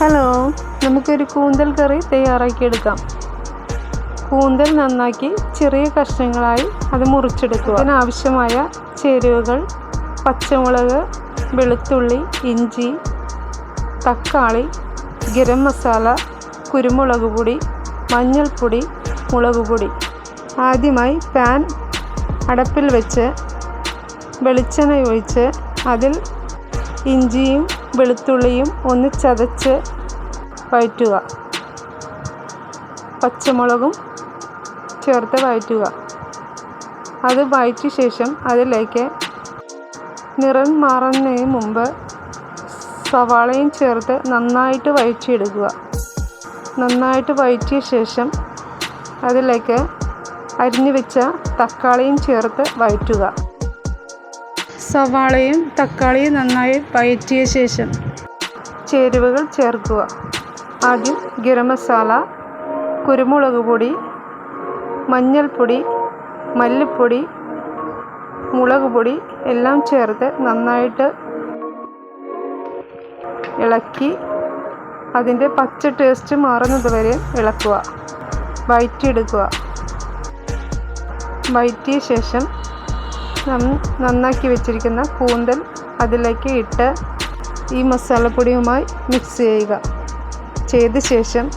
Hello നമുക്കൊരു കൂന്തൽ കറി തയ്യാറാക്കിയെടുക്കാം കൂന്തൽ നന്നാക്കി ചെറിയ കഷ്ണങ്ങളായി അത് മുറിച്ചെടുക്കുക. അതിനാവശ്യമായ ചേരുവകൾ പച്ചമുളക് വെളുത്തുള്ളി ഇഞ്ചി തക്കാളി ഗരം മസാല കുരുമുളക് പൊടി മഞ്ഞൾപ്പൊടി മുളക് പൊടി. ആദ്യമായി പാൻ അടപ്പിൽ വെച്ച് വെളിച്ചെണ്ണ ഒഴിച്ച് അതിൽ ഇഞ്ചിയും വെളുത്തുള്ളിയും ഒന്ന് ചതച്ച് വഴറ്റുക. പച്ചമുളകും ചേർത്ത് വഴറ്റുക. അത് വഴറ്റിയ ശേഷം അതിലേക്ക് നിറം മാറുന്നതിന് മുമ്പ് സവാളയും ചേർത്ത് നന്നായിട്ട് വഴറ്റിയെടുക്കുക. നന്നായിട്ട് വഴറ്റിയ ശേഷം അതിലേക്ക് അരിഞ്ഞു വെച്ച തക്കാളിയും ചേർത്ത് വഴറ്റുക. സവാളയും തക്കാളിയും നന്നായി വയറ്റിയ ശേഷം ചേരുവകൾ ചേർക്കുക. ആദ്യം ഗരം മസാല കുരുമുളക് പൊടി മഞ്ഞൾപ്പൊടി മല്ലിപ്പൊടി മുളക് പൊടി എല്ലാം ചേർത്ത് നന്നായിട്ട് ഇളക്കി അതിന്റെ പച്ച ടേസ്റ്റ് മാറുന്നത് വരെ ഇളക്കുക. വയറ്റിയെടുക്കുക. വയറ്റിയ ശേഷം നന്നാക്കി വെച്ചിരിക്കുന്ന കൂന്തൽ അതിലേക്ക് ഇട്ട് ഈ മസാലപ്പൊടിയുമായി മിക്സ് ചെയ്യുക. ചെയ്ത ശേഷം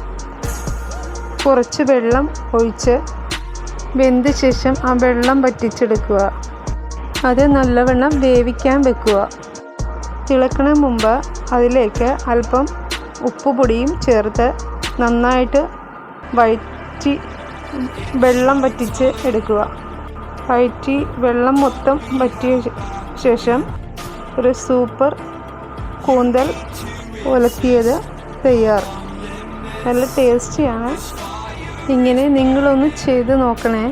കുറച്ച് വെള്ളം ഒഴിച്ച് വെന്ത ശേഷം ആ വെള്ളം വറ്റിച്ചെടുക്കുക. അത് നല്ലവണ്ണം വേവിക്കാൻ വെക്കുക. തിളക്കണ മുമ്പ് അതിലേക്ക് അല്പം ഉപ്പുപൊടിയും ചേർത്ത് നന്നായിട്ട് വഴറ്റി വെള്ളം വറ്റിച്ച് എടുക്കുക. വഴറ്റി വെള്ളം മൊത്തം വറ്റിയ ശേഷം ഒരു സൂപ്പർ കൂന്തൽ ഉലത്തിയത് തയ്യാർ. നല്ല ടേസ്റ്റിയാണ്. ഇങ്ങനെ നിങ്ങളൊന്ന് ചെയ്ത് നോക്കണേ.